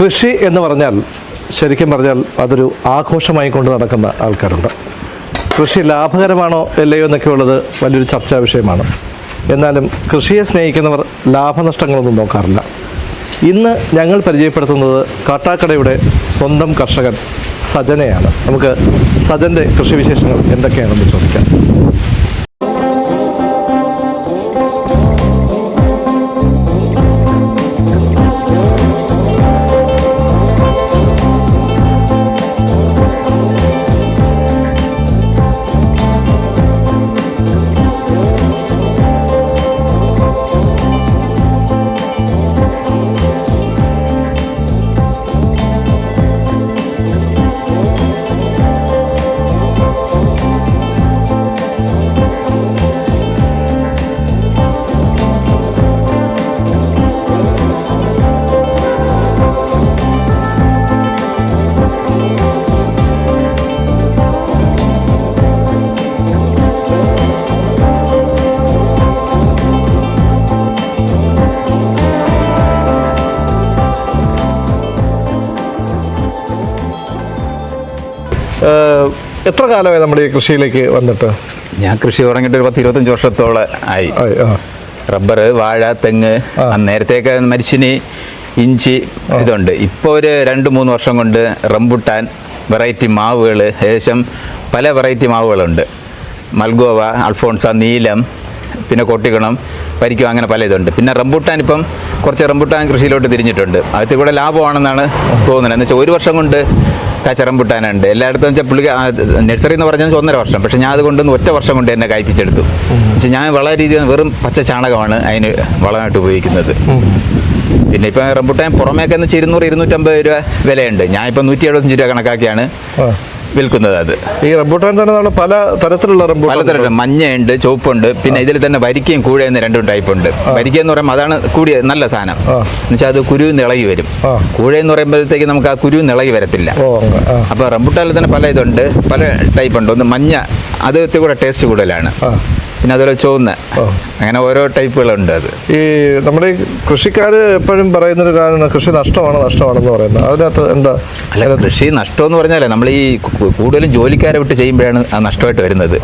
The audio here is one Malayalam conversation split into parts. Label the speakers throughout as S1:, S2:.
S1: കൃഷി എന്ന് പറഞ്ഞാൽ ശരിക്കും പറഞ്ഞാൽ അതൊരു ആഘോഷമായി കൊണ്ട് നടക്കുന്ന ആൾക്കാരുണ്ട്. കൃഷി ലാഭകരമാണോ അല്ലയോ എന്നൊക്കെ ഉള്ളത് വലിയൊരു ചർച്ചാ വിഷയമാണ്. എന്നാലും കൃഷിയെ സ്നേഹിക്കുന്നവർ ലാഭനഷ്ടങ്ങളൊന്നും നോക്കാറില്ല. ഇന്ന് ഞങ്ങൾ പരിചയപ്പെടുത്തുന്നത് കാട്ടാക്കടയുടെ സ്വന്തം കർഷകൻ സജനയാണ്. നമുക്ക് സജന്റെ കൃഷിവിശേഷങ്ങൾ എന്തൊക്കെയാണെന്ന് ചോദിക്കാം. എത്ര കാലമായി നമ്മുടെ ഈ കൃഷിയിലേക്ക് വന്നിട്ട്?
S2: ഞാൻ കൃഷി തുടങ്ങിയിട്ട് ഒരു പത്ത് ഇരുപത്തഞ്ച് വർഷത്തോളം ആയി. റബ്ബർ വാഴ തെങ്ങ് നേരത്തെയൊക്കെ മരിച്ചിനി ഇഞ്ചി ഇതുണ്ട്. ഇപ്പോൾ ഒരു രണ്ട് മൂന്ന് വർഷം കൊണ്ട് റംബുട്ടാൻ വെറൈറ്റി മാവുകൾ ഏകദേശം പല വെറൈറ്റി മാവുകളുണ്ട്. മൽഗോവ അൽഫോൺസ നീലം പിന്നെ കൊട്ടിക്കണം പരിക്കും അങ്ങനെ പല ഇതുണ്ട്. പിന്നെ റംബുട്ടാൻ ഇപ്പം കുറച്ച് റംബുട്ടാൻ കൃഷിയിലോട്ട് തിരിഞ്ഞിട്ടുണ്ട്. അതിൽ കൂടെ ലാഭമാണെന്നാണ് തോന്നുന്നത്. എന്ന് വെച്ചാൽ ഒരു വർഷം കൊണ്ട് കാച്ച പുട്ടാനുണ്ട്. എല്ലായിടത്തും വെച്ചാൽ പുള്ളി നഴ്സറി എന്ന് പറഞ്ഞാൽ ഒന്നര വർഷം. പക്ഷെ ഞാൻ അതുകൊണ്ട് ഒറ്റ വർഷം കൊണ്ട് എന്നെ കായ്പിച്ചെടുത്തു പക്ഷെ ഞാൻ വളരെ രീതിയിൽ വെറും പച്ച ചാണകമാണ് അതിന് വളമായിട്ട് ഉപയോഗിക്കുന്നത്. പിന്നെ ഇപ്പം റംബുട്ടാൻ പുറമേക്കെന്ന് വെച്ചാൽ ഇരുന്നൂറ് ഇരുന്നൂറ്റമ്പത് രൂപ വിലയുണ്ട്. ഞാൻ ഇപ്പം നൂറ്റി എഴുപത്തഞ്ച് രൂപ കണക്കാക്കിയാണ്. വിൽക്കുന്നത് അത്.
S1: ഈ റംബൂട്ടാൻ തന്നെ നമ്മൾ പല തരത്തിലുള്ള റംബൂട്ടാൻ
S2: പലതരം മഞ്ഞയുണ്ട് ചുവപ്പുണ്ട്. പിന്നെ ഇതിൽ തന്നെ വരിക്കയും കൂഴയെന്ന് രണ്ടും ടൈപ്പ് ഉണ്ട്. വരിക്ക എന്ന് പറയുമ്പോൾ അതാണ് കൂടിയ നല്ല സാധനം. എന്നുവെച്ചാൽ അത് കുരു ഇളകി വരും. കൂഴ എന്ന് പറയുമ്പോഴത്തേക്ക് നമുക്ക് ആ കുരു ഇളകി വരത്തില്ല. അപ്പോൾ റംബൂട്ടാനിൽ തന്നെ പല ഇതുണ്ട് പല ടൈപ്പ് ഉണ്ട്. ഒന്ന് മഞ്ഞ അത് കൂടെ ടേസ്റ്റ് കൂടുതലാണ്. പിന്നെ അതുപോലെ ചുവന്ന. അങ്ങനെ ഓരോ ടൈപ്പുകളുണ്ട് അത്.
S1: ഈ നമ്മുടെ ഈ കൃഷിക്കാർ എപ്പോഴും പറയുന്നൊരു കാരണം കൃഷി നഷ്ടമാണ് നഷ്ടമാണെന്ന് പറയുന്നത്. അതിനകത്ത് എന്താ?
S2: അല്ല കൃഷി നഷ്ടം എന്ന് പറഞ്ഞാലേ നമ്മൾ ഈ കൂടുതലും ജോലിക്കാരെ വിട്ട് ചെയ്യുമ്പോഴാണ് ആ നഷ്ടമായിട്ട് വരുന്നത്.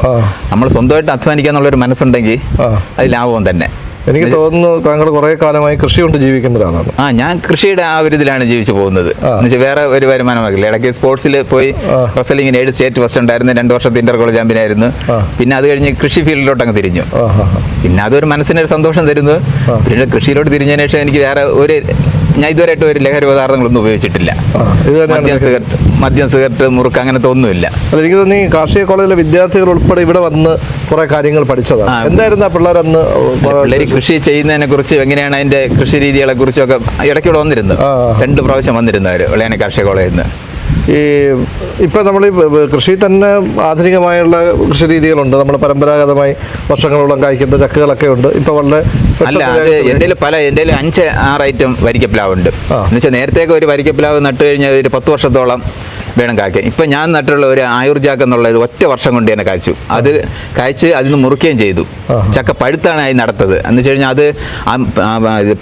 S2: നമ്മൾ സ്വന്തമായിട്ട് അധ്വാനിക്കുക എന്നുള്ളൊരു മനസ്സുണ്ടെങ്കിൽ. അത് ലാഭവും തന്നെ.
S1: എനിക്ക് തോന്നുന്നു താങ്കൾ കുറെ കാലമായി കൃഷി കൊണ്ട് ജീവിക്കുന്ന ഒരാളാണ്
S2: ആ ഞാൻ കൃഷിയുടെ ആ ഒരു ഇതിലാണ് ജീവിച്ചു പോകുന്നത്. എന്നുവെച്ചാൽ വേറെ ഒരു വരുമാനമാകില്ല. ഇടയ്ക്ക് സ്പോർട്സിൽ പോയി. റസലിങ്ങിന് ഏഴ് സ്റ്റേറ്റ് ഫസ്റ്റ് ഉണ്ടായിരുന്നു രണ്ട് വർഷത്തെ ഇന്റർ കോളേജ് ചാമ്പ്യൻ ആയിരുന്നു പിന്നെ അത് കഴിഞ്ഞ് കൃഷി ഫീൽഡിലോട്ട് അങ്ങ് തിരിഞ്ഞു. പിന്നെ അതൊരു മനസ്സിനൊരു സന്തോഷം തരുന്നു.
S1: പിന്നീട്
S2: പിന്നെ കൃഷിയിലോട്ട് തിരിഞ്ഞതിന് ശേഷം എനിക്ക് വേറെ ഒരു ഞാൻ ഇതുവരെയായിട്ട് ഒരു ലഹരി പദാർത്ഥങ്ങളൊന്നും ഉപയോഗിച്ചിട്ടില്ല മദ്യം സിഗരറ്റ് മദ്യം സിഗരറ്റ് മുറുക്ക് അങ്ങനത്തെ ഒന്നുമില്ല
S1: എനിക്ക് തോന്നി കാർഷിക കോളേജിലെ വിദ്യാർത്ഥികൾ ഉൾപ്പെടെ ഇവിടെ വന്ന് കുറെ കാര്യങ്ങൾ പഠിച്ചതാണ്. എന്തായിരുന്നു ആ പിള്ളേർ അന്ന്
S2: പിള്ളേർ കൃഷി ചെയ്യുന്നതിനെ കുറിച്ച് എങ്ങനെയാണ് അതിന്റെ കൃഷി രീതികളെ കുറിച്ചൊക്കെ ഇടയ്ക്കൂടെ വന്നിരുന്നു. രണ്ട് പ്രാവശ്യം വന്നിരുന്നു അവർ കാർഷിക കോളേജിൽ നിന്ന്
S1: ഈ ഇപ്പം നമ്മൾ കൃഷി തന്നെ ആധുനികമായുള്ള കൃഷി രീതികളുണ്ട്. നമ്മൾ പരമ്പരാഗതമായി വർഷങ്ങളോളം കായ്ക്കുന്ന ചക്കകളൊക്കെ ഉണ്ട്. ഇപ്പം വളരെ
S2: അല്ല അത് എന്റെ പല എന്റെ അഞ്ച് ആറ് ഐറ്റം വരിക്കപ്ലാവുണ്ട്
S1: ആ.
S2: എന്നുവെച്ചാൽ നേരത്തേക്ക് ഒരു വരിക്കപ്ലാവ് നട്ട് കഴിഞ്ഞാൽ ഒരു പത്ത് വർഷത്തോളം വേണം കായ്ക്കാൻ. ഇപ്പം ഞാൻ നട്ടുള്ള ഒരു ആയുർജാക്ക് എന്നുള്ള ഒരു ഒറ്റ വർഷം കൊണ്ട് തന്നെ കായ്ച്ചു. അത് കായ്ച്ച് അതിൽ നിന്ന് മുറിക്കുകയും ചെയ്തു. ചക്ക പഴുത്താണ് അതിന് നടത്തത്. എന്ന് വെച്ച് കഴിഞ്ഞാൽ അത്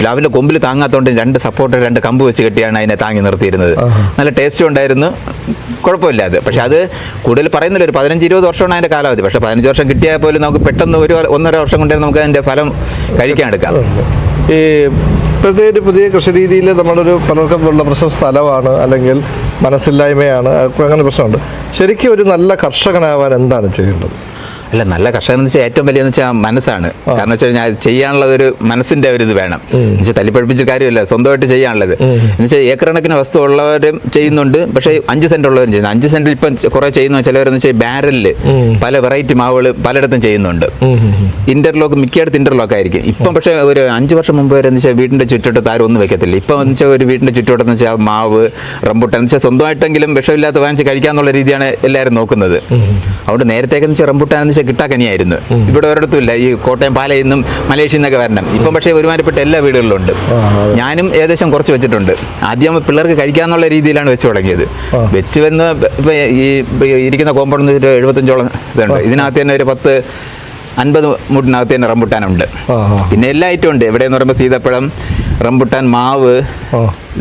S2: പ്ലാവിന്റെ കൊമ്പിൽ താങ്ങാത്തോണ്ട് രണ്ട് സപ്പോർട്ട് രണ്ട് കമ്പ് വെച്ച് കെട്ടിയാണ് അതിനെ താങ്ങി നിർത്തിയിരുന്നത്. നല്ല ടേസ്റ്റും ഉണ്ടായിരുന്നു. കുഴപ്പമില്ല അത്. പക്ഷെ അത് കൂടുതൽ പറയുന്നില്ല. ഒരു പതിനഞ്ച് ഇരുപത് വർഷമാണ് അതിന്റെ കാലാവധി. പക്ഷെ പതിനഞ്ച് വർഷം കിട്ടിയാൽ പോലും നമുക്ക് പെട്ടെന്ന് ഒരു ഒന്നര വർഷം കൊണ്ടേ നമുക്ക് അതിന്റെ ഫലം കഴിക്കാൻ എടുക്കാം.
S1: ഈ ഇപ്പോഴത്തെ ഒരു പുതിയ കൃഷി രീതിയിൽ നമ്മളൊരു പലർക്കും ഉള്ള പ്രശ്നം സ്ഥലമാണ് അല്ലെങ്കിൽ മനസ്സില്ലായ്മയാണ്. അങ്ങനെ പ്രശ്നമുണ്ട്. ശരിക്കും ഒരു നല്ല കർഷകനാവാൻ എന്താണ് ചെയ്യേണ്ടത്?
S2: അല്ല നല്ല കർഷകൻ എന്ന് വെച്ചാൽ ഏറ്റവും വലിയ വെച്ചാൽ മനസ്സാണ്. കാരണം വെച്ചാൽ ഞാൻ ചെയ്യാനുള്ള ഒരു മനസ്സിന്റെ ഒരു ഇത് വേണം. എന്നുവെച്ചാൽ തല്ലിപ്പഴിപ്പിച്ച കാര്യമില്ല സ്വന്തമായിട്ട് ചെയ്യാനുള്ളത്. എന്നുവെച്ചാൽ ഏക്കർ കണക്കിന് വസ്തു ഉള്ളവരും ചെയ്യുന്നുണ്ട് പക്ഷേ അഞ്ച് സെന്റ് ഉള്ളവരും ചെയ്യുന്നു. അഞ്ച് സെന്റിൽ ഇപ്പം കുറെ ചെയ്യുന്ന ചിലവരെന്ന് വെച്ചാൽ ബാരലിൽ പല വെറൈറ്റി മാവുകൾ പലയിടത്തും ചെയ്യുന്നുണ്ട്. ഇന്റർലോക്ക് മിക്കയിടത്ത് ഇന്റർലോക്ക് ആയിരിക്കും. ഇപ്പം പക്ഷേ ഒരു അഞ്ച് വർഷം മുമ്പ് വരെ എന്ന് വെച്ചാൽ വീടിന്റെ ചുറ്റോട്ട് ആരും ഒന്നും വെക്കത്തില്ല. ഇപ്പം എന്ന് വെച്ചാൽ ഒരു വീടിന്റെ ചുറ്റോട്ടെന്ന് വെച്ചാൽ മാവ് റംബൂട്ടാൻ എന്ന് വെച്ചാൽ സ്വന്തമായിട്ടെങ്കിലും വിഷമില്ലാത്ത വാങ്ങിച്ച് കഴിക്കാന്നുള്ള രീതിയാണ് എല്ലാവരും നോക്കുന്നത്. അതുകൊണ്ട് നേരത്തേക്ക് എന്ന് വെച്ചാൽ റംബൂട്ടാൻ എന്ന് വെച്ചാൽ കിട്ടാക്കനിയായിരുന്നു ഇവിടെ ഒരിടത്തും ഇല്ല. ഈ കോട്ടയം പാലയിൽ നിന്നും മലേഷ്യയിൽ നിന്നൊക്കെ വരണം. ഇപ്പം പക്ഷേ ഒരുമാതിരിപ്പെട്ട എല്ലാ വീടുകളിലും ഉണ്ട് ഞാനും ഏകദേശം കുറച്ച് വെച്ചിട്ടുണ്ട്. ആദ്യം പിള്ളേർക്ക് കഴിക്കാന്നുള്ള രീതിയിലാണ് വെച്ച് തുടങ്ങിയത്. വെച്ച് വന്ന് ഇപ്പം ഈ ഇരിക്കുന്ന കോമ്പൗണ്ട് ഒരു എഴുപത്തഞ്ചോളം ഇതുണ്ട്. ഇതിനകത്ത് തന്നെ ഒരു പത്ത് അൻപത് മുട്ടിനകത്ത് തന്നെ റംബുട്ടാനുണ്ട്. പിന്നെ എല്ലാ ഐറ്റം ഉണ്ട്. എവിടെയെന്ന് പറയുമ്പോൾ സീതപ്പഴം റംബുട്ടാൻ മാവ്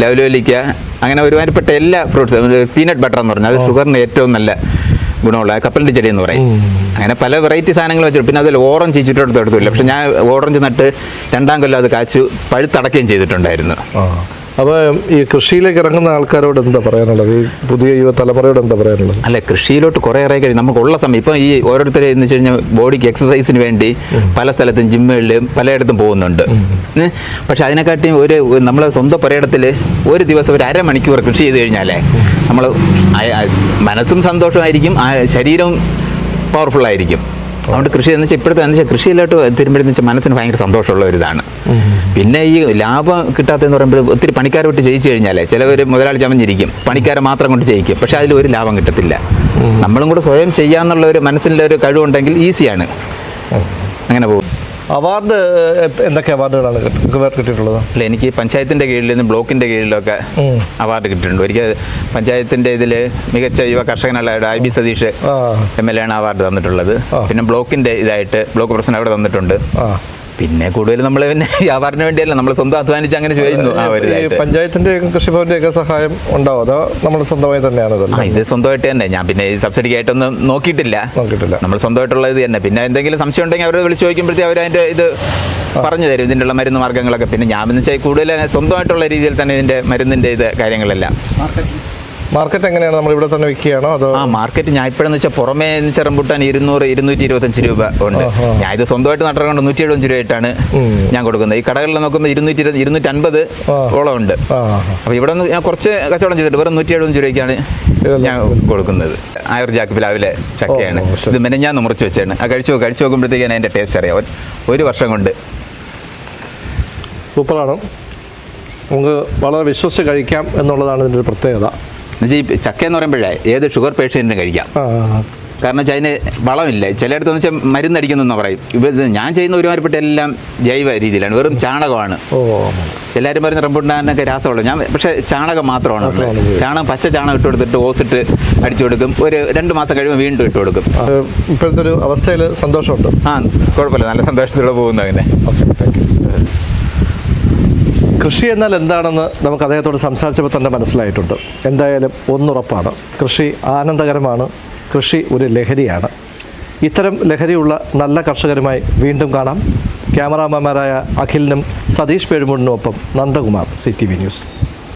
S2: ലവലോലിക്ക അങ്ങനെ ഒരുമാതിരിപ്പെട്ട എല്ലാ ഫ്രൂട്ട്സും പീനട്ട് ബട്ടർ എന്ന് പറഞ്ഞാൽ അത് ഷുഗറിന് ഏറ്റവും നല്ല ഗുണമുള്ള. കപ്പലിന്റെ ചെടി എന്ന് പറയും. അങ്ങനെ പല വെറൈറ്റി സാധനങ്ങൾ വെച്ചിട്ട് പിന്നെ അതിൽ ഓറഞ്ച് ചുറ്റെടുത്ത് എടുത്തില്ല. പക്ഷെ ഞാൻ ഓറഞ്ച് നട്ട് രണ്ടാം കൊല്ലം അത് കാച്ചു പഴുത്തടക്കുകയും ചെയ്തിട്ടുണ്ടായിരുന്നു.
S1: അപ്പോൾ ഈ കൃഷിയിലേക്ക് ഇറങ്ങുന്ന ആൾക്കാരോട് എന്താ പറയാനുള്ളത്? ഈ പുതിയ യുവ തലമുറയോട് എന്താ പറയാനുള്ളത്?
S2: അല്ല കൃഷിയിലോട്ട് കുറേ ഏറെ കഴിഞ്ഞ് നമുക്കുള്ള സമയം. ഇപ്പം ഈ ഓരോരുത്തർ എന്ന് വെച്ച് കഴിഞ്ഞാൽ ബോഡിക്ക് എക്സസൈസിന് വേണ്ടി പല സ്ഥലത്തും ജിമ്മുകളിലും പലയിടത്തും പോകുന്നുണ്ട്? പക്ഷെ അതിനെക്കാട്ടിയും ഒരു നമ്മൾ സ്വന്തം പുരയിടത്തിൽ ഒരു ദിവസം ഒരു അരമണിക്കൂർ കൃഷി ചെയ്ത് കഴിഞ്ഞാലേ നമ്മൾ മനസ്സും സന്തോഷമായിരിക്കും ശരീരവും പവർഫുള്ളായിരിക്കും അതുകൊണ്ട് കൃഷി എന്ന് വെച്ചാൽ ഇപ്പോഴത്തെ എന്ന് വെച്ചാൽ കൃഷിയിലോട്ട് തിരുമ്പോഴെന്ന് വെച്ചാൽ മനസ്സിന് ഭയങ്കര സന്തോഷമുള്ള ഒരു ഇതാണ്. പിന്നെ ഈ ലാഭം കിട്ടാത്തതെന്ന് പറയുമ്പോൾ ഒത്തിരി പണിക്കാരെ വിട്ട് ജയിച്ചു കഴിഞ്ഞാലേ ചിലവർ മുതലാളി ചമഞ്ഞിരിക്കും. പണിക്കാരെ മാത്രം കൊണ്ട് ജയിക്കും. പക്ഷേ അതിൽ ഒരു ലാഭം കിട്ടത്തില്ല. നമ്മളും കൂടെ സ്വയം ചെയ്യാന്നുള്ള ഒരു മനസ്സിന്റെ ഒരു കഴിവുണ്ടെങ്കിൽ ഈസിയാണ്. അങ്ങനെ പോകും
S1: അവാർഡ് എന്തൊക്കെ അവാർഡുകളാണ് കിട്ടി- കിട്ടിയിട്ടുള്ളത്?
S2: അല്ല എനിക്ക് പഞ്ചായത്തിന്റെ കീഴിൽ നിന്ന് ബ്ലോക്കിന്റെ കീഴിലൊക്കെ അവാർഡ് കിട്ടിയിട്ടുണ്ട്. ഒരിക്കൽ പഞ്ചായത്തിന്റെ ഇതിൽ മികച്ച യുവ കർഷകനുള്ള I B Satheesh M L A ആണ് അവാർഡ് തന്നിട്ടുള്ളത്. പിന്നെ ബ്ലോക്കിന്റെ ഇതായിട്ട് ബ്ലോക്ക് പ്രസിഡന്റ് അവിടെ തന്നിട്ടുണ്ട്. പിന്നെ കൂടുതൽ നമ്മൾ പിന്നെ വ്യാപാരത്തിന് വേണ്ടിയല്ല നമ്മൾ സ്വന്തം അധ്വാനിച്ച് അങ്ങനെ ചെയ്യുന്നു. പഞ്ചായത്തിന്റെ
S1: പഞ്ചായത്തിന്റെയും ഒക്കെ സഹായം ഉണ്ടാവും അതോ നമ്മൾ സ്വന്തമായി തന്നെയാണ്
S2: ആ ഇത് സ്വന്തമായിട്ട് തന്നെ. ഞാൻ പിന്നെ ഈ സബ്സിഡിക്കായിട്ടൊന്നും നോക്കിയിട്ടില്ല.
S1: നോക്കിയിട്ടില്ല.
S2: നമ്മൾ സ്വന്തമായിട്ടുള്ള ഇത് തന്നെ. പിന്നെ എന്തെങ്കിലും സംശയം ഉണ്ടെങ്കിൽ അവരെ വിളിച്ചു ചോദിക്കുമ്പോഴത്തേ അവരതിന്റെ ഇത് പറഞ്ഞു തരും. ഇതിന്റെ ഉള്ള മരുന്ന് മാർഗങ്ങളൊക്കെ. പിന്നെ ഞാൻ എന്ന് വെച്ചാൽ കൂടുതൽ സ്വന്തമായിട്ടുള്ള രീതിയിൽ തന്നെ ഇതിന്റെ മരുന്നിന്റെ ഇത് കാര്യങ്ങളെല്ലാം.
S1: മാർക്കറ്റ് എങ്ങനെയാണ്? നമ്മൾ ഇവിടെ തന്നെ വിൽക്കുകയാണോ? അതോ
S2: ആ മാർക്കറ്റ് ഞാൻ ഇപ്പോഴെന്ന് വെച്ചാൽ പുറമേ എന്ന് വെച്ചാൽ റംബുട്ടാൻ ഇരുന്നൂറ് ഇരുന്നൂറ്റി ഇരുപത്തഞ്ച് രൂപ ഉണ്ട്. ഞാൻ ഇത് സ്വന്തമായിട്ട് നട്ടുകൊണ്ട് നൂറ്റി എഴുപത്തഞ്ച് രൂപയായിട്ടാണ്. ഞാൻ കൊടുക്കുന്നത്. ഈ കടകളിൽ നോക്കുമ്പോൾ ഇരുന്നൂറ്റി ഇരുന്നൂറ്റി അൻപത്. ഓളം ഉണ്ട്. അപ്പോൾ ഇവിടെ നിന്ന് ഞാൻ കുറച്ച് കച്ചവടം ചെയ്തിട്ട് വെറും നൂറ്റി എഴുപത്തഞ്ച് രൂപയ്ക്കാണ് ഞാൻ കൊടുക്കുന്നത്. ആയുർ ജാക്ക് പ്ലാവിലെ ചക്കയാണ്. ഇത് മെനഞ്ഞാന്ന് മുറിച്ച് വെച്ചാണ്. ആ കഴിച്ചു കഴിച്ചു നോക്കുമ്പോഴത്തേക്കാണ് അതിന്റെ ടേസ്റ്റ് അറിയാം. ഒരു- വർഷം കൊണ്ട്.
S1: സൂപ്പറാണ്. നമുക്ക് വളരെ വിശ്വസിച്ച് കഴിക്കാം എന്നുള്ളതാണ് ഇതിന്റെ പ്രത്യേകത.
S2: എന്നുവെച്ചാൽ ഈ ചക്ക എന്ന് പറയുമ്പോഴേ ഏത് ഷുഗർ പേഷ്യന്റിനും കഴിക്കാം. കാരണം വെച്ചാൽ അതിന് വളമില്ല. ചിലയിടത്ത് വെച്ചാൽ മരുന്നടിക്കുന്നെന്ന് പറയും. ഇവ ഞാൻ ചെയ്യുന്ന ഒരുമാരിപ്പെട്ട എല്ലാം ജൈവ രീതിയിലാണ്. വെറും ചാണകമാണ്. എല്ലാവരും പറയുന്ന റംബുണ്ടാനൊക്കെ രാസമുള്ളൂ. ഞാൻ പക്ഷേ ചാണകം മാത്രമാണ്. ചാണകം പച്ച ചാണകം ഇട്ട് കൊടുത്തിട്ട് ഓസിട്ട് അടിച്ചു കൊടുക്കും. ഒരു രണ്ട് മാസം കഴിയുമ്പോൾ വീണ്ടും ഇട്ട് കൊടുക്കും.
S1: ഇപ്പോഴത്തെ ഒരു അവസ്ഥയിൽ സന്തോഷമുണ്ട്.
S2: ആ കുഴപ്പമില്ല. നല്ല സന്തോഷത്തോടെ പോകുന്നു അങ്ങനെ.
S1: Okay thank you. കൃഷി എന്നാൽ എന്താണെന്ന് നമുക്ക് അദ്ദേഹത്തോട് സംസാരിച്ചപ്പോൾ തന്നെ മനസ്സിലായിട്ടുണ്ട്. എന്തായാലും ഒന്നുറപ്പാണ്. കൃഷി ആനന്ദകരമാണ്. കൃഷി ഒരു ലഹരിയാണ്. ഇത്തരം ലഹരിയുള്ള നല്ല കർഷകരുമായി വീണ്ടും കാണാം. ക്യാമറാമാൻമാരായ അഖിലിനും Satheesh പേഴുമുടിനുമൊപ്പം Nandakumar C T V news.